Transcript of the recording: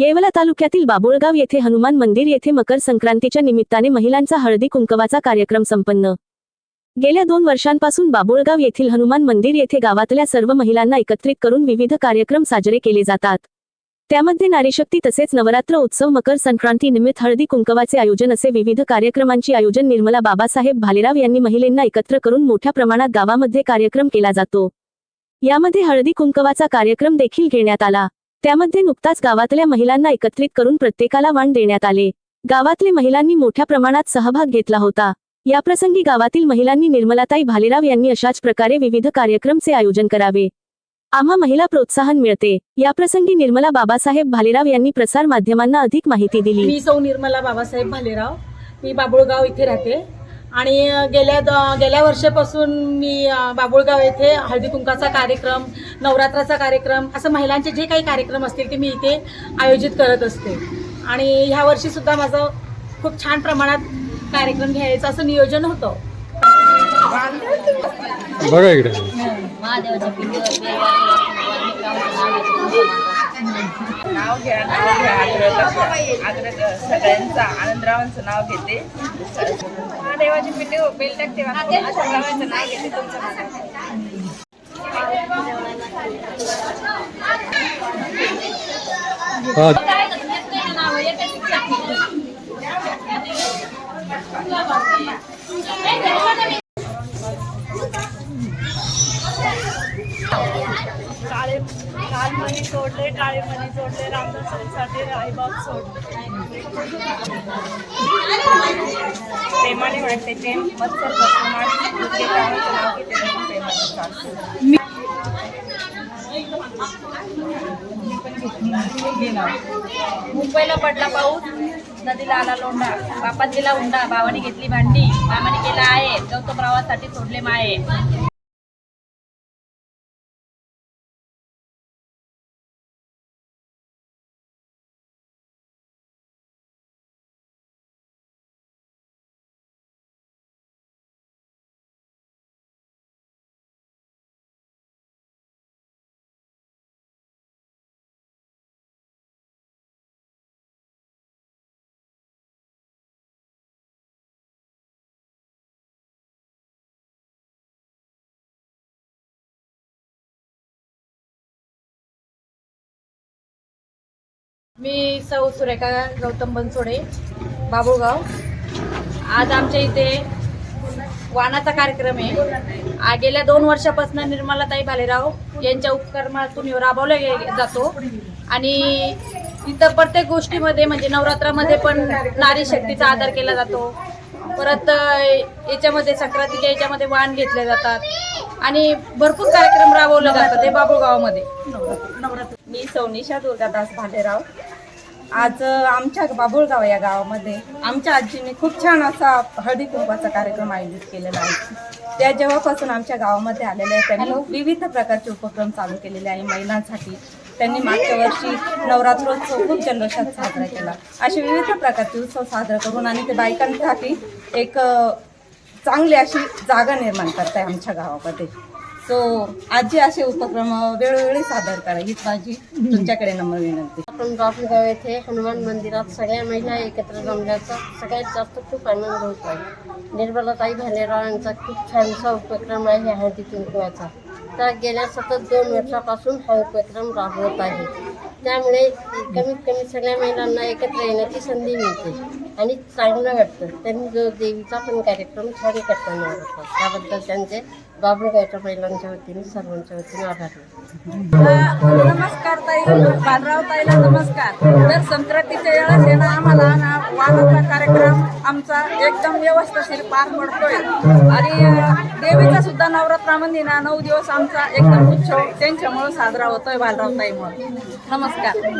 येवला तालुक्यातील बाबुळगाव येथे हनुमान मंदिर येथे मकर संक्रांतीच्या निमित्ताने महिलांचा हळदी कुंकवाचा कार्यक्रम संपन्न. गेल्या दोन वर्षांपासून बाबुळगाव येथील हनुमान मंदिर येथे गावातल्या सर्व महिलांना एकत्रित करून विविध कार्यक्रम साजरे केले जातात. त्यामध्ये नारीशक्ती तसेच नवरात्र उत्सव मकर संक्रांती निमित्त हळदी कुंकवाचे आयोजन असे विविध कार्यक्रमांची आयोजन निर्मला बाबासाहेब भालेराव यांनी महिलांना एकत्र करून मोठ्या प्रमाणात गावामध्ये कार्यक्रम केला जातो. यामध्ये हळदी कुंकवाचा कार्यक्रम देखील घेण्यात आला. त्यामध्ये नुकताच गावातल्या महिलांना एकत्रित करून प्रत्येकाला वाण देण्यात आले. गावातले महिलांनी मोठ्या प्रमाणात सहभाग घेतला होता. याप्रसंगी गावातील महिलांनी निर्मलाताई भालेराव यांनी अशाच प्रकारे विविध कार्यक्रमचे आयोजन करावे. आम्हा महिला प्रोत्साहन मिळते. याप्रसंगी निर्मला बाबासाहेब भालेराव यांनी प्रसार माध्यमांना अधिक माहिती दिली. मी सौ निर्मला बाबासाहेब भालेराव. मी बाबुळगाव इथे राहते. आणि गेल्या द- गेल्या वर्षापासून मी बाबुळगाव येथे हळदी कुंकाचा कार्यक्रम नवरात्राचा कार्यक्रम असं महिलांचे जे काही कार्यक्रम असतील ते मी इथे आयोजित करत असते. आणि ह्या वर्षीसुद्धा माझं खूप छान प्रमाणात कार्यक्रम घ्यायचं असं नियोजन होतं. बघा इकडे. महादेवाच्या पिंडीवर बेलवाडी नाव घ्या नाव घ्या आग्रह आग्रह सगळ्यांचा आनंदरावांचं नाव घेते. महादेवाची पिंडी बेल टाकते आनंदरावांचं नाव घेते तुमचं काळे लाल मणी सोडले काळे मणी सोडले रामदासांसाठी राईबाग सोडले. प्रेमाने वाटते प्रेम मत्सर प्रेमाने मुंबईला पडला पाऊस नदीला आला लोंढा. बापात गेला उंडा भावाने घेतली भांडी मामाने केला आहे. गौतम प्रवासाठी सोडले माये. मी सौ सुरेखा गौतम बनसोडे बाबुळगाव आज आमच्या इथे वानाचा कार्यक्रम आहे. गेल्या दोन वर्षापासून निर्मलाताई भालेराव यांच्या उपक्रमातून राबवला गे- जातो. आणि इथं प्रत्येक गोष्टीमध्ये म्हणजे नवरात्रामध्ये पण नारी शक्तीचा आदर केला जातो. परत याच्यामध्ये संक्रांतीच्या याच्यामध्ये वाण घेतले जातात. आणि भरपूर कार्यक्रम राबवले जातात ते बाबुळगावामध्ये मी सौनिशा दुर्गादास भालेराव. आज आमच्या बाबुळगाव या गावामध्ये आमच्या आजीने खूप छान असा हळदी कुंकवाचा कार्यक्रम आयोजित केलेला आहे. त्या जेव्हापासून आमच्या गावामध्ये आलेल्या आहेत त्यांनी विविध प्रकारचे उपक्रम चालू केलेले आहे महिलांसाठी. त्यांनी मागच्या वर्षी नवरात्रोत्सव खूप जल्लोषात साजरा केला. असे विविध प्रकारचे उत्सव साजरा करून आणि ते बायकांसाठी एक चांगली अशी जागा निर्माण करताय आमच्या गावामध्ये. सो आजी असे उपक्रम वेळोवेळी सादर करा. हीच माझी तुमच्याकडे नम्र विनंती. आपण बापगाव येथे हनुमान मंदिरात सगळ्या महिला एकत्र जमल्याचा सगळ्यात जास्त खूप आनंद होत आहे. निर्मलाताई भालेराव यांचा खूप छानसा उपक्रम आहे हळदी कुंकवाचा तर गेल्या सतत दोन वर्षापासून हा उपक्रम राबवत आहे. त्यामुळे कमीत कमी सगळ्या महिलांना एकत्र येण्याची संधी मिळते. आणि चांगलं वाटतं. त्यांनी जो देवीचा पण कार्यक्रम छान करताना होता त्याबद्दल त्यांचे बाबळगावच्या महिलांच्या वतीने सर्वांच्या वतीने आभार. नमस्कार ताई. बालराव ताईला नमस्कार. तर संत्रा वेळेस आहे आम्हाला ना वाहनाचा कार्यक्रम आमचा एकदम व्यवस्थित पार पडतोय. आणि देवीचा सुद्धा नवरात्रामध्ये म्हणजे ना नऊ दिवस आमचा एकदम उत्सव त्यांच्यामुळे साजरा होतोय बालराव ताईमुळे. नमस्कार.